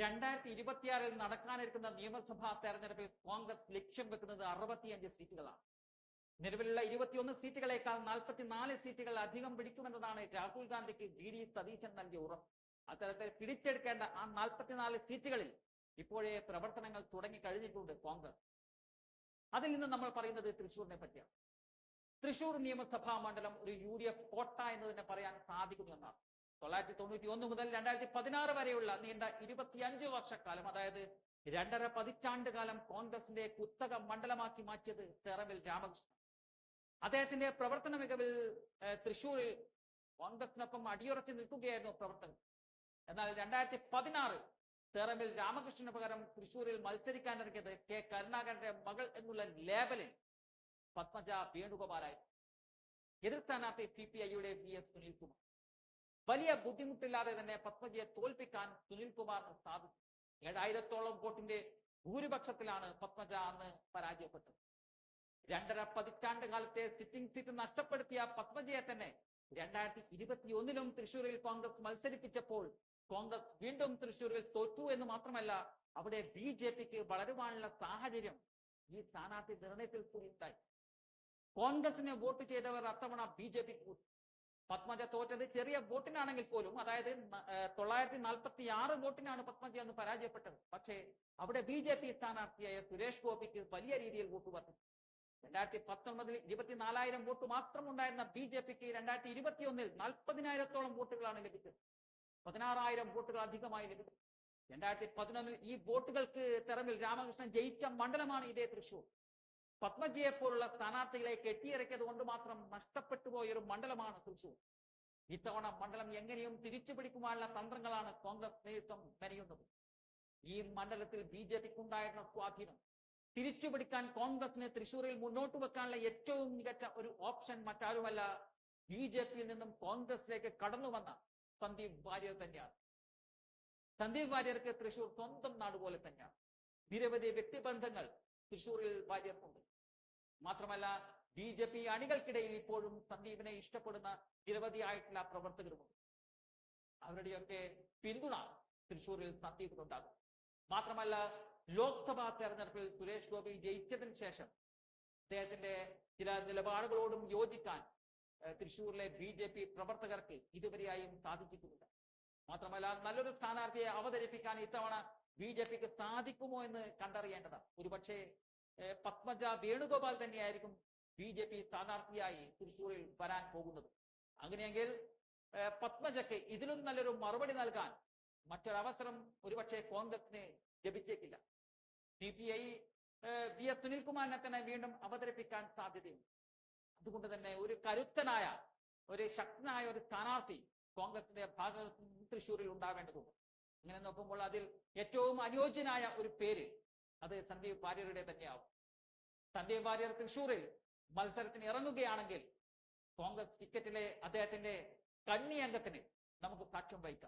രണ്ടായിരത്തി ഇരുപത്തിയാറിൽ നടക്കാനിരിക്കുന്ന നിയമസഭാ തെരഞ്ഞെടുപ്പിൽ കോൺഗ്രസ് ലക്ഷ്യം വെക്കുന്നത് അറുപത്തിയഞ്ച് സീറ്റുകളാണ്. നിലവിലുള്ള ഇരുപത്തിയൊന്ന് സീറ്റുകളേക്കാൾ നാൽപ്പത്തിനാല് സീറ്റുകൾ അധികം പിടിക്കുമെന്നതാണ് രാഹുൽ ഗാന്ധിക്ക് ജി ഡി സതീശൻ നൽകിയ ഉറപ്പ്. അത്തരത്തിൽ പിടിച്ചെടുക്കേണ്ട ആ നാൽപ്പത്തിനാല് സീറ്റുകളിൽ ഇപ്പോഴേ പ്രവർത്തനങ്ങൾ തുടങ്ങി കഴിഞ്ഞിട്ടുണ്ട് കോൺഗ്രസ്. അതിൽ നിന്ന് നമ്മൾ പറയുന്നത് തൃശൂരിനെ പറ്റിയാണ്. തൃശൂർ നിയമസഭാ മണ്ഡലം ഒരു യു ഡി എഫ് കോട്ട എന്ന് തന്നെ പറയാൻ സാധിക്കുന്നു എന്നാണ്. തൊള്ളായിരത്തി തൊണ്ണൂറ്റി ഒന്ന് മുതൽ രണ്ടായിരത്തി പതിനാറ് വരെയുള്ള നീണ്ട ഇരുപത്തിയഞ്ച് വർഷക്കാലം അതായത് രണ്ടര പതിറ്റാണ്ട് കാലം കോൺഗ്രസിന്റെ കുത്തക മണ്ഡലമാക്കി മാറ്റിയത് തെറവിൽ രാമകൃഷ്ണൻ. അദ്ദേഹത്തിന്റെ പ്രവർത്തന മികവിൽ തൃശൂരിൽ കോൺഗ്രസിനൊപ്പം അടിയുറച്ചു നിൽക്കുകയായിരുന്നു പ്രവർത്തകർ എന്നാൽ രണ്ടായിരത്തി പതിനാറ് തെറമിൽ രാമകൃഷ്ണന് പകരം തൃശൂരിൽ മത്സരിക്കാനിറങ്ങിയത് കെ കരുണാകരന്റെ മകൾ എന്നുള്ള ലേബലിൽ പത്മജ വേണുഗോപാലായിരുന്നു. എതിർ സ്ഥാനാർത്ഥി സി പി ഐയുടെ വി എസ് സുനിൽകുമാർ. വലിയ ബുദ്ധിമുട്ടില്ലാതെ തന്നെ പത്മജിയെ തോൽപ്പിക്കാൻ സുനിൽ കുമാറിന് സാധിച്ചു. ഏഴായിരത്തോളം വോട്ടിന്റെ ഭൂരിപക്ഷത്തിലാണ് പത്മജ അന്ന് പരാജയപ്പെട്ടത്. രണ്ടര പതിറ്റാണ്ട് കാലത്തെ സിറ്റിംഗ് സീറ്റ് നഷ്ടപ്പെടുത്തിയ പത്മജയെ തന്നെ രണ്ടായിരത്തി ഇരുപത്തി ഒന്നിലും തൃശൂരിൽ കോൺഗ്രസ് മത്സരിപ്പിച്ചപ്പോൾ കോൺഗ്രസ് വീണ്ടും തൃശൂരിൽ തോറ്റു എന്ന് മാത്രമല്ല അവിടെ ബി ജെ പിക്ക് വളരുവാനുള്ള സാഹചര്യം ഈ സ്ഥാനാർത്ഥി നിർണയത്തിൽ കൂടി ഉണ്ടായി. കോൺഗ്രസിന് വോട്ട് ചെയ്തവർ അത്തവണ ബി ജെ പിക്ക് പത്മജ തോറ്റത് ചെറിയ വോട്ടിനാണെങ്കിൽ പോലും അതായത് തൊള്ളായിരത്തി നാൽപ്പത്തി ആറ് വോട്ടിനാണ് പത്മജ അന്ന് പരാജയപ്പെട്ടത്. പക്ഷേ അവിടെ ബി ജെ പി സ്ഥാനാർത്ഥിയായ സുരേഷ് ഗോപിക്ക് വലിയ രീതിയിൽ വോട്ട് വർദ്ധിച്ചു രണ്ടായിരത്തി പത്തൊമ്പതിൽ ഇരുപത്തിനാലായിരം വോട്ട് മാത്രം ഉണ്ടായിരുന്ന ബി ജെ പിക്ക് രണ്ടായിരത്തി ഇരുപത്തിയൊന്നിൽ നാൽപ്പതിനായിരത്തോളം വോട്ടുകളാണ് ലഭിച്ചത്. പതിനാറായിരം വോട്ടുകൾ അധികമായി ലഭിച്ചു. രണ്ടായിരത്തി പതിനൊന്നിൽ ഈ വോട്ടുകൾക്ക് തെറമിൽ രാമകൃഷ്ണൻ ജയിച്ച മണ്ഡലമാണ് ഇതേ തൃശൂർ പത്മജിയെ പോലുള്ള സ്ഥാനാർത്ഥികളെ കെട്ടിയിറക്കിയത് കൊണ്ട് മാത്രം നഷ്ടപ്പെട്ടു പോയൊരു മണ്ഡലമാണ് തൃശൂർ. ഇത്തവണ മണ്ഡലം എങ്ങനെയും തിരിച്ചു പിടിക്കുവാനുള്ള തന്ത്രങ്ങളാണ് കോൺഗ്രസ് നേതൃത്വം മെനയുന്നത്. ഈ മണ്ഡലത്തിൽ ബി ജെ പിക്ക് ഉണ്ടായിരുന്ന സ്വാധീനം തിരിച്ചു പിടിക്കാൻ കോൺഗ്രസിന് തൃശൂരിൽ മുന്നോട്ട് വെക്കാനുള്ള ഏറ്റവും മികച്ച ഒരു ഓപ്ഷൻ മറ്റാരുമല്ല ബി ജെ പിയിൽ നിന്നും കോൺഗ്രസിലേക്ക് കടന്നു വന്ന സന്ദീപ് വാര്യർ തന്നെയാണ്. സന്ദീപ് വാര്യർക്ക് തൃശൂർ സ്വന്തം നാടുപോലെ തന്നെയാണ്. നിരവധി വ്യക്തിബന്ധങ്ങൾ തൃശൂരിൽ വാര്യർക്കുണ്ട്. മാത്രമല്ല ബി ജെ പി അണികൾക്കിടയിൽ ഇപ്പോഴും സന്ദീപിനെ ഇഷ്ടപ്പെടുന്ന നിരവധിയായിട്ടുള്ള പ്രവർത്തകരുമുണ്ട്. അവരുടെയൊക്കെ പിന്തുണ തൃശൂരിൽ സന്ദീപിനുണ്ടാകും. മാത്രമല്ല ലോക്സഭാ തെരഞ്ഞെടുപ്പിൽ സുരേഷ് ഗോപി ജയിച്ചതിന് ശേഷം അദ്ദേഹത്തിന്റെ ചില നിലപാടുകളോടും യോജിക്കാൻ തൃശൂരിലെ ബി ജെ പി പ്രവർത്തകർക്ക് ഇതുവരെയായും സാധിച്ചിട്ടുമില്ല. മാത്രമല്ല നല്ലൊരു സ്ഥാനാർത്ഥിയെ അവതരിപ്പിക്കാൻ ഇത്തവണ ബി ജെ പിക്ക് സാധിക്കുമോ എന്ന് കണ്ടറിയേണ്ടതാണ്. ഒരുപക്ഷെ പത്മജ വേണുഗോപാൽ തന്നെയായിരിക്കും ബി ജെ പി സ്ഥാനാർത്ഥിയായി തൃശൂരിൽ വരാൻ പോകുന്നത്. അങ്ങനെയെങ്കിൽ പത്മജയ്ക്ക് ഇതിലും നല്ലൊരു മറുപടി നൽകാൻ മറ്റൊരവസരം ഒരുപക്ഷെ കോൺഗ്രസിന് ലഭിച്ചേക്കില്ല. C P I V S സുനിൽകുമാറിനെ തന്നെ വീണ്ടും അവതരിപ്പിക്കാൻ സാധ്യതയുണ്ട്. അതുകൊണ്ട് തന്നെ ഒരു കരുത്തനായ ഒരു ശക്തനായ ഒരു സ്ഥാനാർത്ഥി കോൺഗ്രസിന്റെ ഭാഗത്ത് തൃശ്ശൂരിൽ ഉണ്ടാവേണ്ടതുണ്ട്. ഇങ്ങനെ നോക്കുമ്പോൾ അതിൽ ഏറ്റവും അനുയോജ്യനായ ഒരു പേര് അത് സന്ദീപ് വാര്യരുടെ തന്നെയാവും. സന്ദീപ് വാര്യർ തൃശ്ശൂരിൽ മത്സരത്തിന് ഇറങ്ങുകയാണെങ്കിൽ കോൺഗ്രസ് ടിക്കറ്റിലെ അദ്ദേഹത്തിന്റെ കന്നി അംഗത്തിന് നമുക്ക് സാക്ഷ്യം വഹിക്കാം.